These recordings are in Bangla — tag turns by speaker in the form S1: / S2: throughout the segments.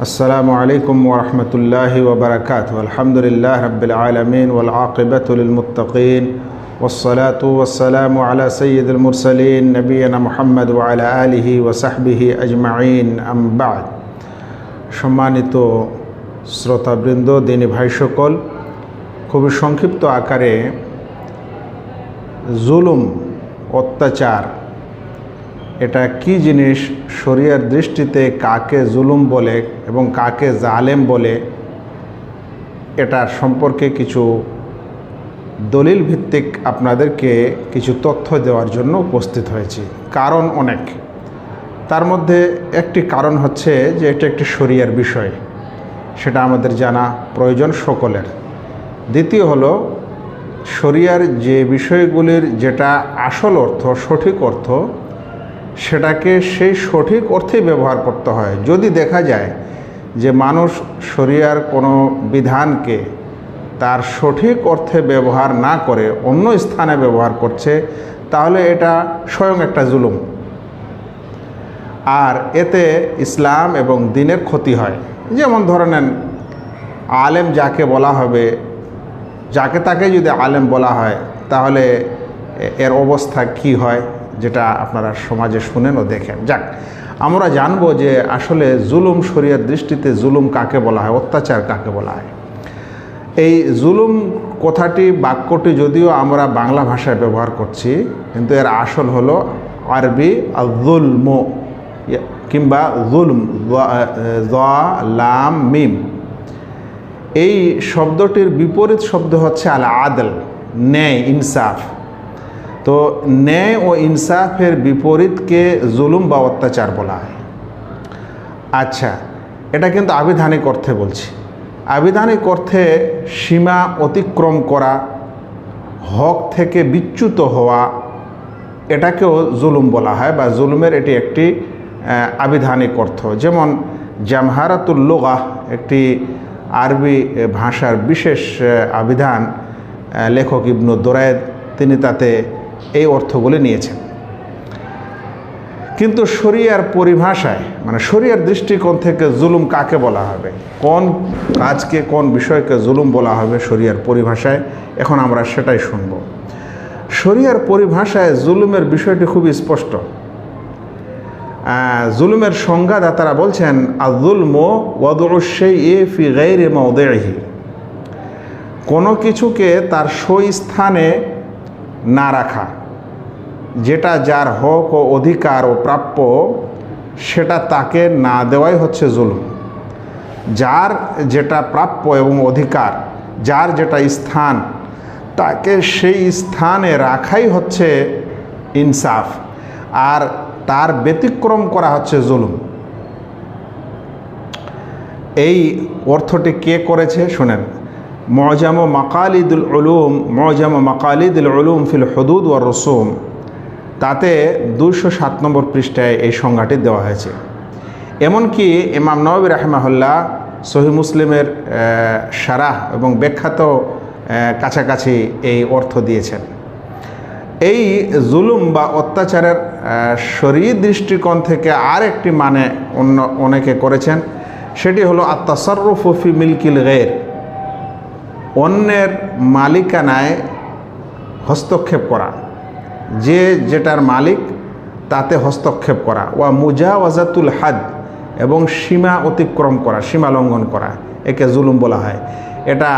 S1: السلام عليكم ورحمة الله وبركاته الحمد لله رب العالمين والعاقبة للمتقين والصلاة والسلام على سيد المرسلين نبينا محمد وعلى آله وصحبه أجمعين أم بعد সম্মানিত শ্রোতাবৃন্দ দিনী ভাই সকল খুবই সংক্ষিপ্ত আকারে জুলুম অত্যাচার এটা কি জিনিস? শরিয়ার দৃষ্টিতে কাকে জুলুম বলে এবং কাকে জালেম বলে এটার সম্পর্কে কিছু দলিল ভিত্তিক আপনাদেরকে কিছু তথ্য দেওয়ার জন্য উপস্থিত হয়েছি। কারণ অনেক। তার মধ্যে একটি কারণ হচ্ছে যে এটা একটি শরিয়ার বিষয়। সেটা আমাদের জানা প্রয়োজন সকলের। দ্বিতীয় হলো শরিয়ার যে বিষয়গুলির যেটা আসল অর্থ, সঠিক অর্থ সেটাকে সেই সঠিক অর্থেই ব্যবহার করতে হয়। যদি দেখা যায় যে মানুষ শরিয়ার কোনো বিধানকে তার সঠিক অর্থে ব্যবহার না করে অন্য স্থানে ব্যবহার করছে, তাহলে এটা স্বয়ং একটা জুলুম। আর এতে ইসলাম এবং দিনের ক্ষতি হয়। যেমন ধরে নেন, আলেম যাকে বলা হবে, যাকে তাকে যদি আলেম বলা হয়, তাহলে এর অবস্থা কি হয়? যেটা আপনারা সমাজে শুনেন ও দেখেন। যাক, আমরা জানব যে আসলে জুলুম শরিয়ার দৃষ্টিতে জুলুম কাকে বলা হয়, অত্যাচার কাকে বলা হয়। এই জুলুম কথাটি, বাক্যটি যদিও আমরা বাংলা ভাষায় ব্যবহার করছি, কিন্তু এর আসল হলো আরবি জুলম কিংবা জুলম লাম, মিম। এই শব্দটির বিপরীত শব্দ হচ্ছে আল আদল ন্যায়, ইনসাফ। তো ন্যায় ও ইনসাফের বিপরীতকে জুলুম বা অত্যাচার বলা হয়। আচ্ছা এটা কিন্তু আবিধানিক অর্থে বলছি। আবিধানিক অর্থে সীমা অতিক্রম করা, হক থেকে বিচ্যুত হওয়া, এটাকেও জুলুম বলা হয় বা জুলুমের এটি একটি আবিধানিক অর্থ। যেমন জামহারাতুল্লোগা একটি আরবি ভাষার বিশেষ আবিধান লেখক ইবনু দোরায়েদ, তিনি তাতে এই অর্থগুলি নিয়েছেন কিন্তু শরিয়ার পরিভাষায় মানে শরিয়ার দৃষ্টিকোণ থেকে জুলুম কাকে বলা হবে? কোন কাজকে, কোন বিষয়কে জুলুম বলা হবে শরিয়ার পরিভাষায়? এখন আমরা সেটাই শুনব। শরিয়ার পরিভাষায় জুলুমের বিষয়টি খুবই স্পষ্ট। জুলুমের সংজ্ঞাদাতারা বলছেন আজুলম ওয়াদুসে এ ফি গাইরে মৌদেহি কোনো কিছুকে তার সই স্থানে না রাখা। যেটা যার হক ও অধিকার ও প্রাপ্য, সেটা তাকে না দেওয়াই হচ্ছে জুলুম। যার যেটা প্রাপ্য এবং অধিকার, যার যেটা স্থান, তাকে সেই স্থানে রাখাই হচ্ছে ইনসাফ। আর তার ব্যতিক্রম করা হচ্ছে জুলুম। এই অর্থটি কে করেছে? শোনেন। মজাম মাকালিদুল উলুম মজাম মাকালিদুল উলুম ফিল হদুদ ও রসুম। তাতে দুশো সাত নম্বর পৃষ্ঠায় এই সংজ্ঞাটি দেওয়া হয়েছে। এমনকি ইমাম নবী রাহমাহুল্লাহ সহি মুসলিমের সারাহ এবং ব্যাখ্যাত কাছাকাছি এই অর্থ দিয়েছেন। এই জুলুম বা অত্যাচারের শরীর দৃষ্টিকোণ থেকে আর একটি মানে অন্য অনেকে করেছেন, সেটি হলো আত্মাসরফি মিল্কিল গের অন্যের মালিকানায় হস্তক্ষেপ করা। যে যেটার মালিক, তাতে হস্তক্ষেপ করা। ওয়া মুজাওয়াজাতুল হাদ, এবং সীমা অতিক্রম করা, সীমা লঙ্ঘন করা, একে জুলুম বলা হয়। এটা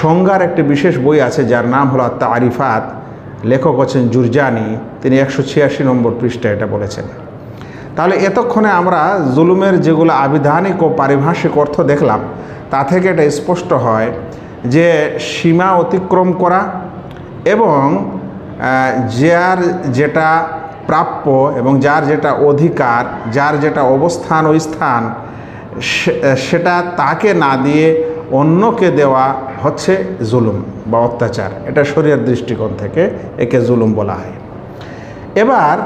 S1: সংজ্ঞার একটি বিশেষ বই আছে, যার নাম হলো আত্মা আরিফাত লেখক হচ্ছেন জুরজানি, তিনি একশো ছিয়াশি নম্বর পৃষ্ঠায় এটা বলেছেন। তাহলে এতক্ষণে আমরা জুলুমের যেগুলো আবিধানিক ও পারিভাষিক অর্থ দেখলাম, তা থেকে এটা স্পষ্ট হয় যে সীমা অতিক্রম করা এবং যার যেটা প্রাপ্য এবং যার যেটা অধিকার, যার যেটা অবস্থান ও স্থান সেটা তাকে না দিয়ে অন্যকে দেওয়া হচ্ছে জুলুম বা অত্যাচার। এটা শরীরের দৃষ্টিকোণ থেকে একে জুলুম বলা হয়। এবার,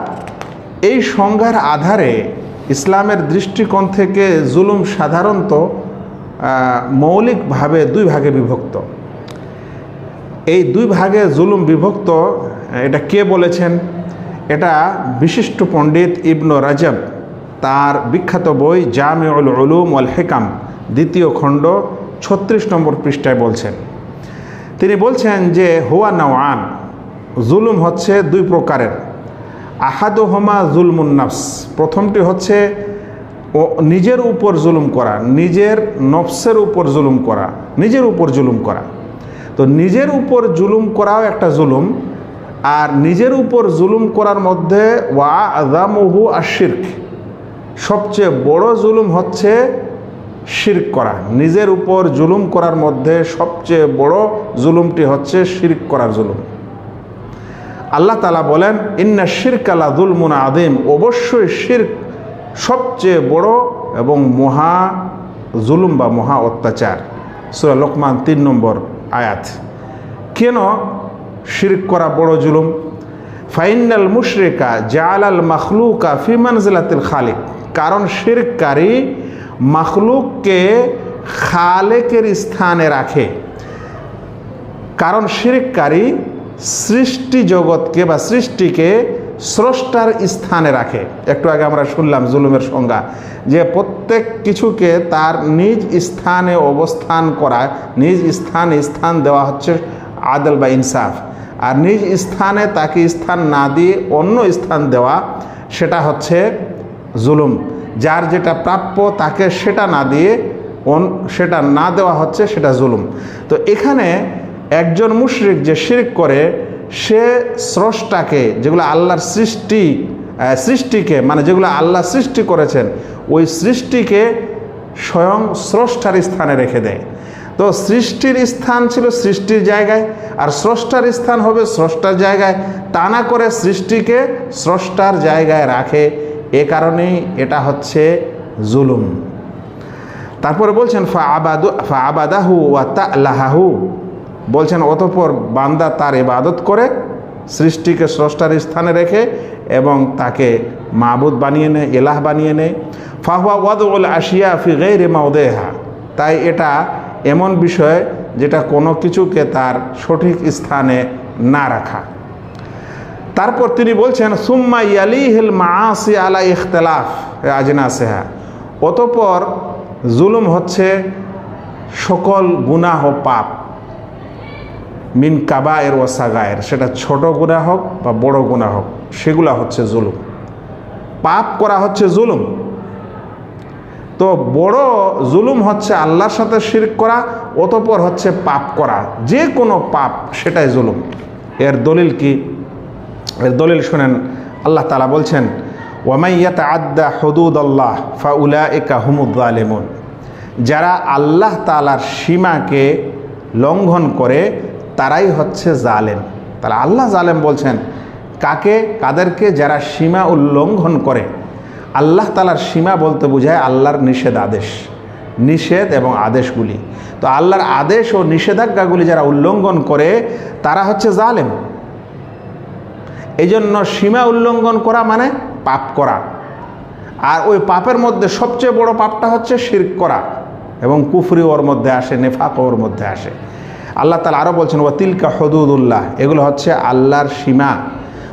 S1: এই সংজ্ঞার আধারে ইসলামের দৃষ্টিকোণ থেকে জুলুম সাধারণত মৌলিকভাবে দুই ভাগে বিভক্ত। এই দুই ভাগে জুলুম বিভক্ত, এটা কে বলেছেন? এটা বিশিষ্ট পণ্ডিত ইবন রাজব, তার বিখ্যাত বই জামিউল উলুম ওয়াল হেকাম, দ্বিতীয় খণ্ড, ছত্রিশ নম্বর পৃষ্ঠায় বলছেন। তিনি বলছেন যে, হুয়া নওয়ান, জুলুম হচ্ছে দুই প্রকারের। আহাদোহমা জুলমুন নাফস, প্রথমটি হচ্ছে ও নিজের উপর জুলুম করা, নিজের নফসের উপর জুলুম করা, নিজের উপর জুলুম করা। তো নিজের উপর জুলুম করাও একটা জুলুম, আর নিজের উপর জুলুম করার মধ্যে ওয়া আদামহু আশির্ক সবচেয়ে বড় জুলুম হচ্ছে শির্ক করা। নিজের উপর জুলুম করার মধ্যে সবচেয়ে বড় জুলুমটি হচ্ছে শির্ক করার জুলুম। আল্লাহ তালা বলেন, ইন্না শির্ক আলা দুলমুন আদিম অবশ্যই শির্ক সবচেয়ে বড় এবং মহা জুলুম বা মহা অত্যাচার। সুরা লোকমান তিন নম্বর আয়াত। কেন শির্ক করা বড় জুলুম? ফাইনাল মুশরিকা জালাল মখলুকা ফিমানজিলাতিল খালিক। কারণ শিরকারী মখলুককে খালেকের স্থানে রাখে। কারণ শিরকারী সৃষ্টি জগৎকে বা সৃষ্টিকে স্রষ্টার স্থানে রাখে। একটু আগে আমরা শুনলাম জুলুমের সংজ্ঞা, যে প্রত্যেক কিছুকে তার নিজ স্থানে অবস্থান করা, নিজ স্থানে স্থান দেওয়া হচ্ছে আদল বা ইনসাফ। আর নিজ স্থানে তাকে স্থান না দিয়ে অন্য স্থান দেওয়া, সেটা হচ্ছে জুলুম। যার যেটা প্রাপ্য তাকে সেটা না দিয়ে সেটা না দেওয়া হচ্ছে সেটা জুলুম। তো এখানে একজন মুশরিক যে শিরিক করে সে স্রষ্টাকে, যেগুলো আল্লাহর সৃষ্টি সৃষ্টিকে মানে যেগুলো আল্লাহ সৃষ্টি করেছেন, ওই সৃষ্টিকে স্বয়ং স্রষ্টার স্থানে রেখে দেয়। তো সৃষ্টির স্থান ছিল সৃষ্টির জায়গায়, আর স্রষ্টার স্থান হবে স্রষ্টার জায়গায়। তা না করে সৃষ্টিকে স্রষ্টার জায়গায় রাখে, এ কারণেই এটা হচ্ছে জুলুম। তারপরে বলছেন, ফা আবাদু, ফা আবাদাহু ওয়া তা তালাহাহু। বলছেন, অতপর বান্দা তার ইবাদত করে সৃষ্টিকে স্রষ্টার স্থানে রেখে এবং তাকে মাবুদ বানিয়ে নেয় এলাহ বানিয়ে নেয়। ফাহুয়া ওয়াদুল আশিয়া ফি গৈরে মাউদেহা। তাই এটা এমন বিষয় যেটা কোনো কিছুকে তার সঠিক স্থানে না রাখা। তারপর তিনি বলছেন, সুম্মা ইয়ালিহিল মাসি আলা ইখতলাফ। আজনা সেহা। অতপর জুলুম হচ্ছে সকল গুনাহ পাপ। মিন কাবায়ের ও সাগায়ের, সেটা ছোট গুণা হোক বা বড় গুণা হোক, সেগুলা হচ্ছে জুলুম। পাপ করা হচ্ছে জুলুম। তো বড় জুলুম হচ্ছে আল্লাহর সাথে শিরক করা, অতপর হচ্ছে পাপ করা। যে কোনো পাপ, সেটাই জুলুম। এর দলিল কি? এর দলিল শুনেন, আল্লাহ তালা বলছেন ওয়ামাইয়াত আদা হদুদ আল্লাহ ফাউলা একা হুমুদ্দালেমন যারা আল্লাহ তালার সীমাকে লঙ্ঘন করে তারাই হচ্ছে জালেম। তাহলে আল্লাহ জালেম বলছেন, কাকে? কাদেরকে? যারা সীমা উল্লঙ্ঘন করে। আল্লাহ তালার সীমা বলতে বোঝায় আল্লাহর নিষেধ আদেশ। নিষেধ এবং আদেশগুলি। তো আল্লাহর আদেশ ও নিষেধাজ্ঞাগুলি যারা উল্লঙ্ঘন করে, তারা হচ্ছে জালেম। এই জন্য সীমা উল্লঙ্ঘন করা মানে পাপ করা। আর ওই পাপের মধ্যে সবচেয়ে বড় পাপটা হচ্ছে শির্ক করা। এবং কুফরি ওর মধ্যে আসে, নেফাক ওর মধ্যে আসে। আল্লাহ তালা আরও বলছেন ও তিলকা হদুদুল্লাহ এগুলো হচ্ছে আল্লাহর সীমা।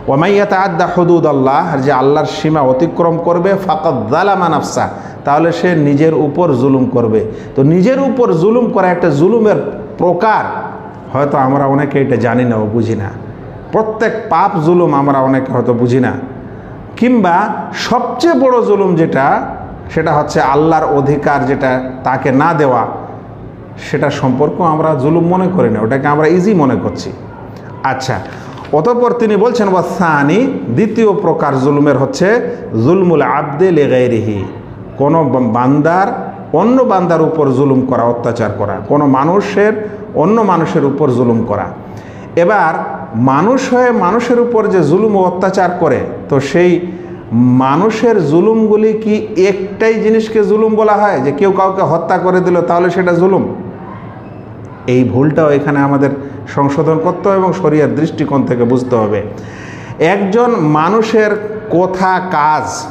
S1: ওমাইয়াত আদা হদুদ আল্লাহ আর যে আল্লাহর সীমা অতিক্রম করবে ফাকত দালামা নাফসা তাহলে সে নিজের উপর জুলুম করবে। তো নিজের উপর জুলুম করা একটা জুলুমের প্রকার, হয়তো আমরা অনেকে এটা জানি না ও বুঝি না। প্রত্যেক পাপ জুলুম আমরা অনেকে হয়তো বুঝি না। কিংবা সবচেয়ে বড় জুলুম যেটা, সেটা হচ্ছে আল্লাহর অধিকার যেটা তাকে না দেওয়া। সেটা সম্পর্ক আমরা জুলুম মনে করি না, ওটাকে আমরা ইজি মনে করছি। আচ্ছা অতঃপর তিনি বলছেন, ওয়াসানি দ্বিতীয় প্রকার জুলুমের হচ্ছে, জুলমুল আব্দে লেগাইরিহি কোনো বান্দার, অন্য বান্দার উপর জুলুম করা, অত্যাচার করা, কোনো মানুষের, অন্য মানুষের উপর জুলুম করা। এবার, মানুষ হয়ে মানুষের উপর যে জুলুম অত্যাচার করে, তো সেই মানুষের জুলুমগুলি কি একটাই জিনিসকে জুলুম বলা হয়? যে কেউ কাউকে হত্যা করে দিল, তাহলে সেটা জুলুম? এই ভুলটাও এখানে আমাদের সংশোধন করতে হবে এবং শরিয়ার দৃষ্টিকোণ থেকে বুঝতে হবে। একজন মানুষের কথা, কাজ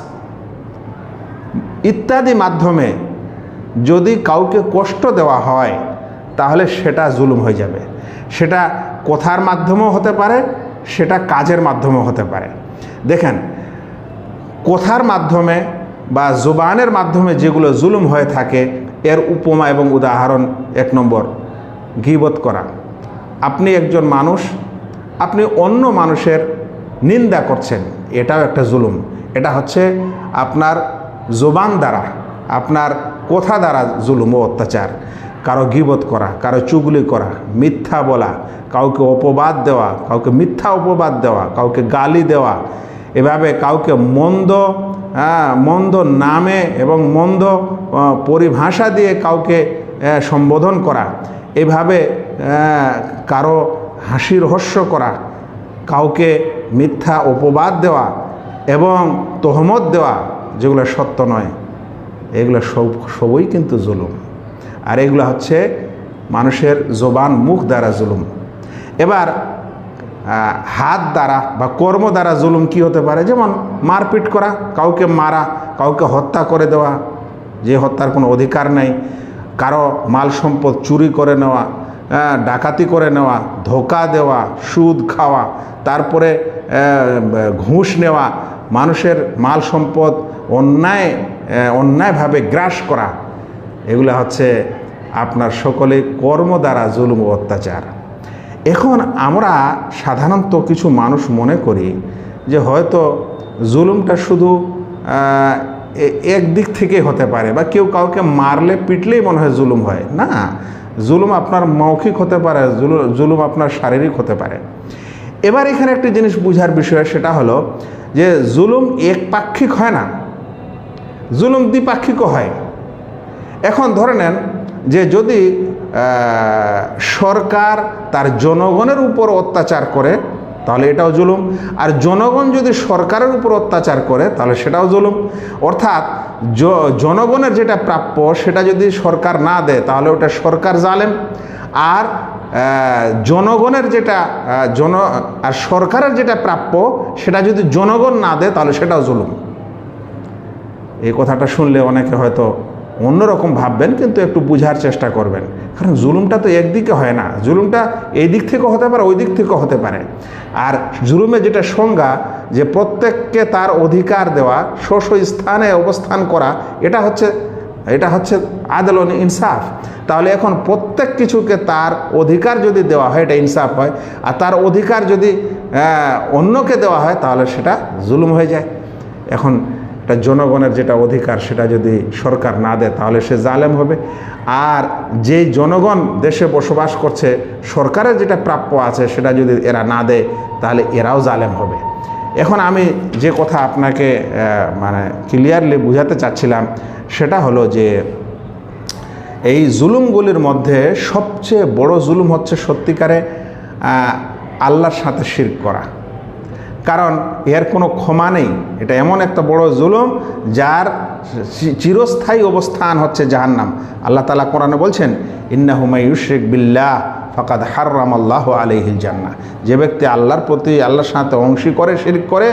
S1: ইত্যাদি মাধ্যমে যদি কাউকে কষ্ট দেওয়া হয়, তাহলে সেটা জুলুম হয়ে যাবে। সেটা কথার মাধ্যমেও হতে পারে, সেটা কাজের মাধ্যমেও হতে পারে। দেখেন, কথার মাধ্যমে বা জুবানের মাধ্যমে যেগুলো জুলুম হয়ে থাকে, এর উপমা এবং উদাহরণ এক নম্বর। গিবত করা। আপনি একজন মানুষ আপনি অন্য মানুষের নিন্দা করছেন এটাও একটা জুলুম। এটা হচ্ছে আপনার জোবান দ্বারা আপনার কথা দ্বারা জুলুম ও অত্যাচার। কারও গিবত করা কারও চুগলি করা মিথ্যা বলা কাউকে অপবাদ দেওয়া কাউকে মিথ্যা অপবাদ দেওয়া কাউকে গালি দেওয়া এভাবে কাউকে মন্দ হ্যাঁ, মন্দ নামে এবং মন্দ পরিভাষা দিয়ে কাউকে সম্বোধন করা এভাবে কারও হাসি রহস্য করা, কাউকে মিথ্যা অপবাদ দেওয়া এবং তহমত দেওয়া, যেগুলো সত্য নয়, এগুলো সব, সবই কিন্তু জুলুম। আর এগুলো হচ্ছে মানুষের জবান মুখ দ্বারা জুলুম। এবার হাত দ্বারা বা কর্ম দ্বারা জুলুম কি হতে পারে? যেমন মারপিট করা, কাউকে মারা, কাউকে হত্যা করে দেওয়া, যে হত্যার কোনো অধিকার নেই। কারও মাল সম্পদ চুরি করে নেওয়া ডাকাতি করে নেওয়া, ধোকা দেওয়া, সুদ খাওয়া, তারপরে ঘুষ নেওয়া, মানুষের মাল সম্পদ অন্যায় অন্যায়ভাবে গ্রাস করা, এগুলো হচ্ছে আপনার সকলে কর্ম দ্বারা জুলুম অত্যাচার। এখন আমরা সাধারণত কিছু মানুষ মনে করি যে হয়তো জুলুমটা শুধু একদিক থেকে হতে পারে বা কেউ কাউকে মারলে, পিটলেই মনে হয় জুলুম হয়। না, জুলুম আপনার মৌখিক হতে পারে, জুলু- জুলুম আপনার শারীরিক হতে পারে। এবার এখানে একটি জিনিস বুঝার বিষয়, সেটা হলো যে জুলুম একপাক্ষিক হয় না, জুলুম দ্বিপাক্ষিকও হয়। এখন ধরে নেন যে যদি সরকার তার জনগণের উপর অত্যাচার করে তাহলে এটাও জুলুম। আর জনগণ যদি সরকারের উপর অত্যাচার করে, তাহলে সেটাও জুলুম। অর্থাৎ জনগণের যেটা প্রাপ্য, সেটা যদি সরকার না দেয়, তাহলে ওটা সরকার জালেম। আর জনগণের যেটা জন, আর সরকারের যেটা প্রাপ্য, সেটা যদি জনগণ না দেয়, তাহলে সেটাও জুলুম। এই কথাটা শুনলে অনেকে হয়তো অন্যরকম ভাববেন, কিন্তু একটু বুঝার চেষ্টা করবেন। কারণ জুলুমটা তো একদিকে হয় না, জুলুমটা এই দিক থেকেও হতে পারে ওই দিক থেকেও হতে পারে। আর জুলুমে যেটা সংজ্ঞা, যে প্রত্যেককে তার অধিকার দেওয়া স্ব স্থানে অবস্থান করা, এটা হচ্ছে এটা হচ্ছে আদল ও ইনসাফ। তাহলে এখন প্রত্যেক কিছুকে তার অধিকার যদি দেওয়া হয়, এটা ইনসাফ হয়। আর তার অধিকার যদি অন্যকে দেওয়া হয়, তাহলে সেটা জুলুম হয়ে যায়। এখন এটা জনগণের যেটা অধিকার সেটা যদি সরকার না দেয়, তাহলে সে জালেম হবে। আর যেই জনগণ দেশে বসবাস করছে, সরকারের যেটা প্রাপ্য আছে সেটা যদি এরা না দেয়, তাহলে এরাও জালেম হবে। এখন আমি যে কথা আপনাকে মানে ক্লিয়ারলি বুঝাতে চাচ্ছিলাম, সেটা হলো যে এই জুলুমগুলির মধ্যে সবচেয়ে বড় জুলুম হচ্ছে সত্যিকারে আল্লাহর সাথে শির করা। কারণ এর কোনো ক্ষমা নেই। এটা এমন একটা বড় জুলুম যার চিরস্থায়ী অবস্থান হচ্ছে জাহান্নাম। আল্লাহ তালা কোরআনে বলছেন ইন্না হুমাই ইউশেক বিল্লাহ ফাকাদ হার্রাম আল্লাহ আলহিল জান্না যে ব্যক্তি আল্লাহর প্রতি, আল্লাহর সাথে অংশী করে, শিরিক করে,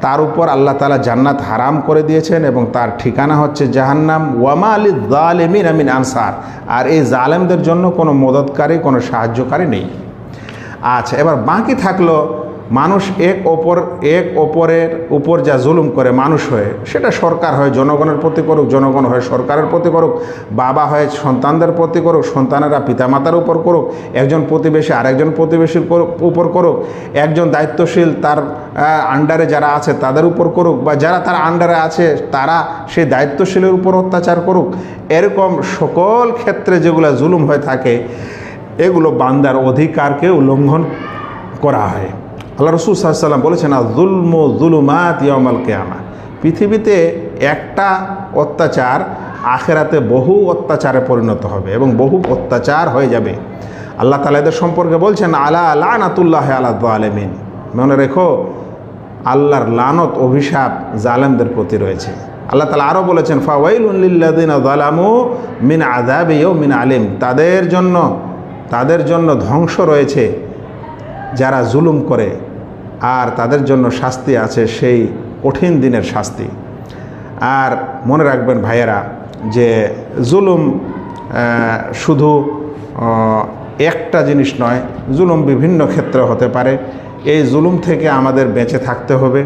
S1: তার উপর আল্লাহ তালা জান্নাত হারাম করে দিয়েছেন এবং তার ঠিকানা হচ্ছে জাহান্নাম। ওয়ামা আলী জালেমিন আমিন আনসার। আর এই জালেমদের জন্য কোনো মদতকারী কোনো সাহায্যকারী নেই। আচ্ছা এবার বাকি থাকল মানুষ এক অপর এক অপরের উপর যা জুলুম করে মানুষ হয়ে, সেটা সরকার হয়, জনগণের প্রতি করুক, জনগণ হয়, সরকারের প্রতি করুক, বাবা হয়, সন্তানদের প্রতি করুক, সন্তানেরা পিতামাতার উপর করুক, একজন প্রতিবেশী আরেকজন প্রতিবেশীর উপর করুক, একজন দায়িত্বশীল তার আন্ডারে যারা আছে তাদের উপর করুক বা যারা তার আন্ডারে আছে তারা সেই দায়িত্বশীলের উপর অত্যাচার করুক। এরকম সকল ক্ষেত্রে যেগুলো জুলুম হয়ে থাকে, এগুলো বান্দার অধিকারকে উল্লঙ্ঘন করা হয়। আল্লাহ রসুল সাল্লাম বলেছেন জুলম জুলুমাত ইয়ামাল কেয়ামা। পৃথিবীতে একটা অত্যাচার আখেরাতে বহু অত্যাচারে পরিণত হবে এবং বহু অত্যাচার হয়ে যাবে। আল্লাহ তালা এদের সম্পর্কে বলছেন, আলা লানাতুল্লাহ আলা আলমিন মনে রেখো, আল্লাহর লানত, অভিশাপ জালেমদের প্রতি রয়েছে। আল্লাহ তালা আরও বলেছেন ফাওয়াইল ফাওয়াইলুল্লিল্লাদিন জালামু মিন আজাব মিন আলিম। তাদের জন্য তাদের জন্য ধ্বংস রয়েছে যারা জুলুম করে। আর তাদের জন্য শাস্তি আছে সেই কঠিন দিনের শাস্তি। আর মনে রাখবেন ভাইয়েরা যে জুলুম শুধু একটা জিনিস নয়, জুলুম বিভিন্ন ক্ষেত্রে হতে পারে। এই জুলুম থেকে আমাদের বেঁচে থাকতে হবে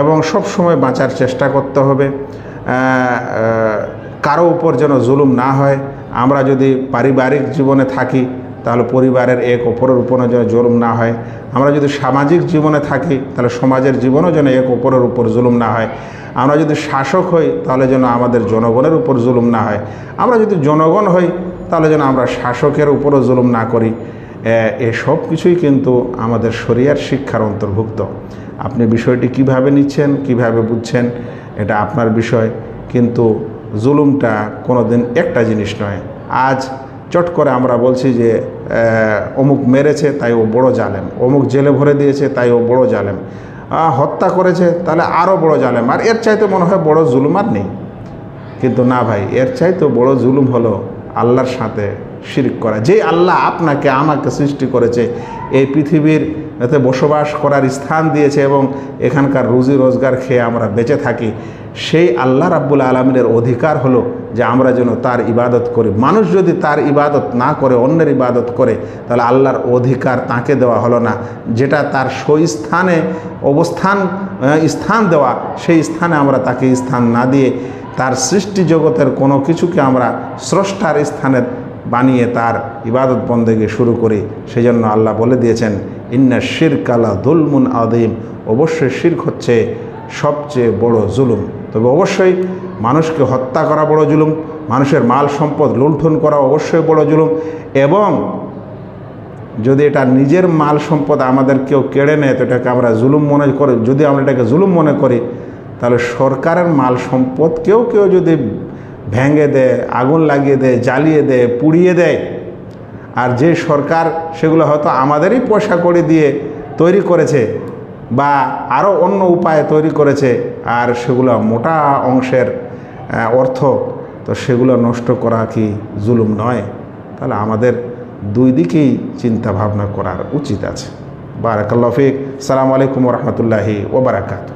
S1: এবং সব সময় বাঁচার চেষ্টা করতে হবে। কারও উপর যেন জুলুম না হয়। আমরা যদি পারিবারিক জীবনে থাকি তাহলে পরিবারের এক অপরের উপরে যেন জুলুম না হয়। আমরা যদি সামাজিক জীবনে থাকি, তাহলে সমাজের জীবনও যেন এক অপরের উপর জুলুম না হয়। আমরা যদি শাসক হই, তাহলে যেন আমাদের জনগণের উপর জুলুম না হয়। আমরা যদি জনগণ হই, তাহলে যেন আমরা শাসকের উপরও জুলুম না করি। এ সব কিছুই কিন্তু আমাদের শরিয়ার শিক্ষার অন্তর্ভুক্ত। আপনি বিষয়টি কীভাবে নিচ্ছেন, কীভাবে বুঝছেন, এটা আপনার বিষয়। কিন্তু জুলুমটা কোনো দিন একটা জিনিস নয়। আজ চট করে আমরা বলছি যে অমুক মেরেছে, তাই ও বড় জালেম। অমুক জেলে ভরে দিয়েছে, তাই ও বড় জালেম। হত্যা করেছে, তাহলে আরও বড় জালেম। আর এর চাইতে মনে হয় বড় জুলুম আর নেই। কিন্তু না ভাই, এর চাইতে বড় জুলুম হলো আল্লাহর সাথে শিরিক করা। যেই আল্লাহ আপনাকে, আমাকে সৃষ্টি করেছে, এই পৃথিবীর এতে বসবাস করার স্থান দিয়েছে এবং এখানকার রুজি রোজগার খেয়ে আমরা বেঁচে থাকি। সেই আল্লাহ রাব্বুল আলমিনের অধিকার হলো যে আমরা যেন তার ইবাদত করি। মানুষ যদি তার ইবাদত না করে, অন্যের ইবাদত করে, তাহলে আল্লাহর অধিকার তাকে দেওয়া হলো না। যেটা তার স্থানে অবস্থান স্থান দেওয়া, সেই স্থানে আমরা তাকে স্থান না দিয়ে তার সৃষ্টি জগতের কোনো কিছুকে আমরা স্রষ্টার স্থানে বানিয়ে তার ইবাদত বন্দেগে শুরু করি। সেই জন্য আল্লাহ বলে দিয়েছেন ইন্না শিরক আলা দুলমুন আদিম অবশ্যই শির্ক হচ্ছে সবচেয়ে বড় জুলুম। তবে অবশ্যই মানুষকে হত্যা করা বড় জুলুম, মানুষের মাল সম্পদ লুণ্ঠন করা অবশ্যই বড় জুলুম এবং যদি এটা নিজের মাল সম্পদ আমাদের কেউ কেড়ে নেয়, তো এটাকে আমরা জুলুম মনে করি, যদি আমরা এটাকে জুলুম মনে করি, তাহলে সরকারের মাল সম্পদ কেউ কেউ যদি ভেঙে দেয়, আগুন লাগিয়ে দেয়, জ্বালিয়ে দেয়, পুড়িয়ে দেয় আর যে সরকার সেগুলো হয়তো আমাদেরই পয়সা করে দিয়ে তৈরি করেছে বা আরও অন্য উপায়ে তৈরি করেছে, আর সেগুলো মোটা অংশের অর্থ, তো সেগুলো নষ্ট করা কি জুলুম নয়? তাহলে আমাদের দুই দিকেই চিন্তা ভাবনা করার উচিত আছে। বারাকাল্লাফিক সালাম আলাইকুম রহমতুল্লাহি ওবরাকাতু